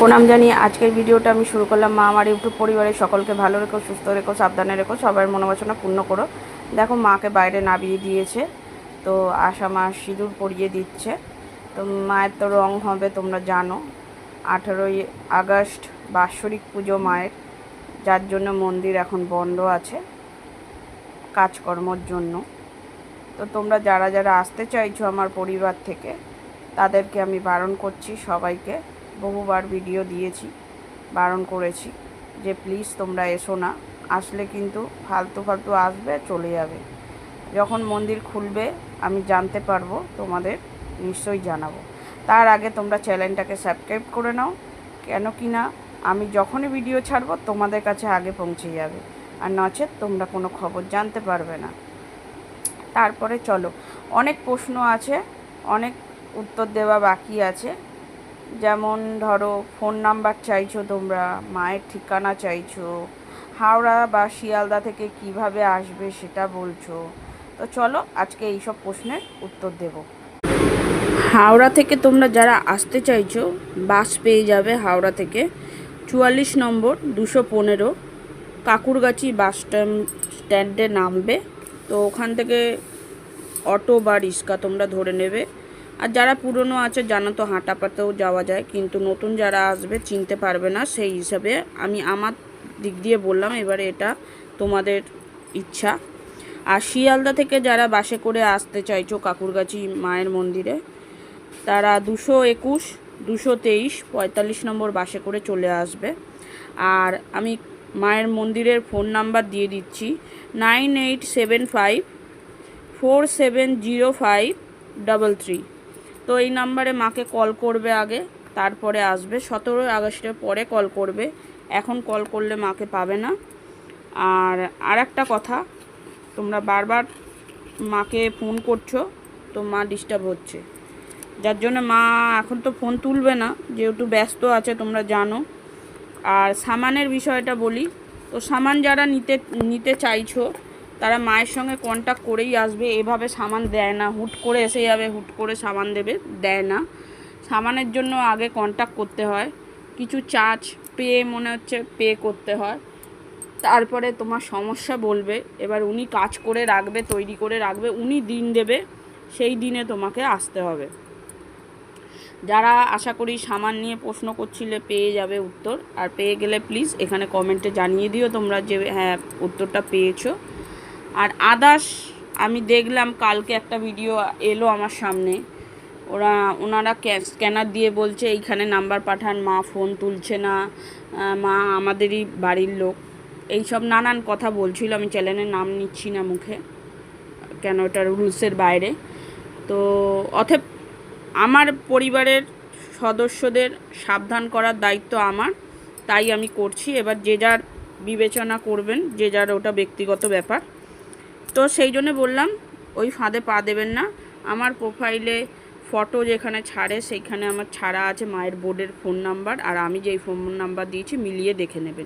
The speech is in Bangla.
প্রণাম জানিয়ে আজকের ভিডিওটা আমি শুরু করলাম। মা আমার ইউটিউব পরিবারের সকলকে ভালো রেখো, সুস্থ রেখো, সাবধানে রেখো, সবার মনোবাসনা পূর্ণ করো। দেখো, মাকে বাইরে নামিয়ে দিয়েছে। তো আশা মা সিঁদুর পরিয়ে দিচ্ছে। তো মায়ের তো রং হবে, তোমরা জানো। আঠেরোই আগস্ট বাৎসরিক পুজো মায়ের, যার জন্য মন্দির এখন বন্ধ আছে কাজকর্মর জন্য। তো তোমরা যারা যারা আসতে চাইছো আমার পরিবার থেকে, তাদেরকে আমি বারণ করছি সবাইকে। বহুবার ভিডিও দিয়েছি, বারণ করেছি যে প্লিজ তোমরা এসো না, আসলে কিন্তু ফালতু ফালতু আসবে, চলে যাবে। যখন মন্দির খুলবে, আমি জানতে পারব, তোমাদের নিশ্চয়ই জানাব। তার আগে তোমরা চ্যানেলটাকে সাবস্ক্রাইব করে নাও, কেন কি না, আমি যখনই ভিডিও ছাড়বো, তোমাদের কাছে আগে পৌঁছে যাবে। আর নচেত তোমরা কোনো খবর জানতে পারবে না। তারপরে চলো, অনেক প্রশ্ন আছে, অনেক উত্তর দেওয়া বাকি আছে। যেমন ধরো ফোন নাম্বার চাইছো তোমরা, মায়ের ঠিকানা চাইছো, হাওড়া বা শিয়ালদা থেকে কীভাবে আসবে সেটা বলছো। তো চলো আজকে এইসব প্রশ্নের উত্তর দেব। হাওড়া থেকে তোমরা যারা আসতে চাইছো, বাস পেয়ে যাবে হাওড়া থেকে। চুয়াল্লিশ নম্বর, দুশো পনেরো, কাকুরগাছি বাস স্ট্যান্ড নামবে। তো ওখান থেকে অটো বা রিক্সা তোমরা ধরে নেবে। আর যারা পুরনো আছে জানো তো হাঁটা পাতেও যাওয়া যায়, কিন্তু নতুন যারা আসবে চিনতে পারবে না সেই হিসাবে আমি আমার দিক দিয়ে বললাম, এবারে এটা তোমাদের ইচ্ছা। আর শিয়ালদা থেকে যারা বাসে করে আসতে চাইছো কাকুরগাছি মায়ের মন্দিরে, তারা দুশো একুশ, দুশো তেইশ, পঁয়তাল্লিশ নম্বর বাসে করে চলে আসবে। আর আমি মায়ের মন্দিরের ফোন নাম্বার দিয়ে দিচ্ছি, nine eight seven five four seven zero five double three. তো এই নাম্বারে মাকে কল করবে আগে, তারপরে আসবে। সতেরোই আগস্টের পরে কল করবে। এখন কল করলে মাকে পাবে না। আর আর একটা কথা, তোমরা বারবার মাকে ফোন করছ, তো মা ডিস্টার্ব হচ্ছে। যার জন্য মা এখন তো ফোন তুলবে না, যেহেতু ব্যস্ত আছে, তোমরা জানো। আর সামানের বিষয়টা বলি, তো সামান যারা নিতে নিতে চাইছো তারা মায়ের সঙ্গে কন্ট্যাক্ট করেই আসবে, এভাবে সামান দেয় না। হুট করে এসে যাবে, হুট করে সামান দেবে, দেয় না। সামানের জন্য আগে কন্ট্যাক্ট করতে হয়। কিছু চার্জ পে মনে হচ্ছে পে করতে হয়। তারপরে তোমার সমস্যা বলবে, এবার উনি কাজ করে রাখবে, তৈরি করে রাখবে, উনি দিন দেবে, সেই দিনে তোমাকে আসতে হবে। যারা আশা করি সামান নিয়ে প্রশ্ন করছিলে, পেয়ে যাবে উত্তর। আর পেয়ে গেলে প্লিজ এখানে কমেন্টে জানিয়ে দিও তোমরা যে হ্যাঁ উত্তরটা পেয়েছ। আর আদার্স, আমি দেখলাম কালকে একটা ভিডিও এলো আমার সামনে। ওরা, ওনারা স্ক্যানার দিয়ে বলছে, এইখানে নাম্বার পাঠান, মা ফোন তুলছে না মা আমাদেরই বাড়ির লোক। এইসব নানান কথা বলছিল, আমি চ্যানেলের নাম নিচ্ছি না মুখে, কেন এটা রুলসের বাইরে। তো অথব আমার পরিবারের সদস্যদের সাবধান করার দায়িত্ব আমার, তাই আমি করছি। এবার যে যার বিবেচনা করবেন, যে যার ওটা ব্যক্তিগত ব্যাপার। তো সেই জন্য বললাম, ওই ফাঁদে পা দেবেন না। আমার প্রোফাইলে ফটো যেখানে ছাড়ে সেইখানে আমার ছাড়া আছে মায়ের বোর্ডের ফোন নাম্বার আর আমি যেই ফোন নাম্বার দিয়েছি মিলিয়ে দেখে নেবেন।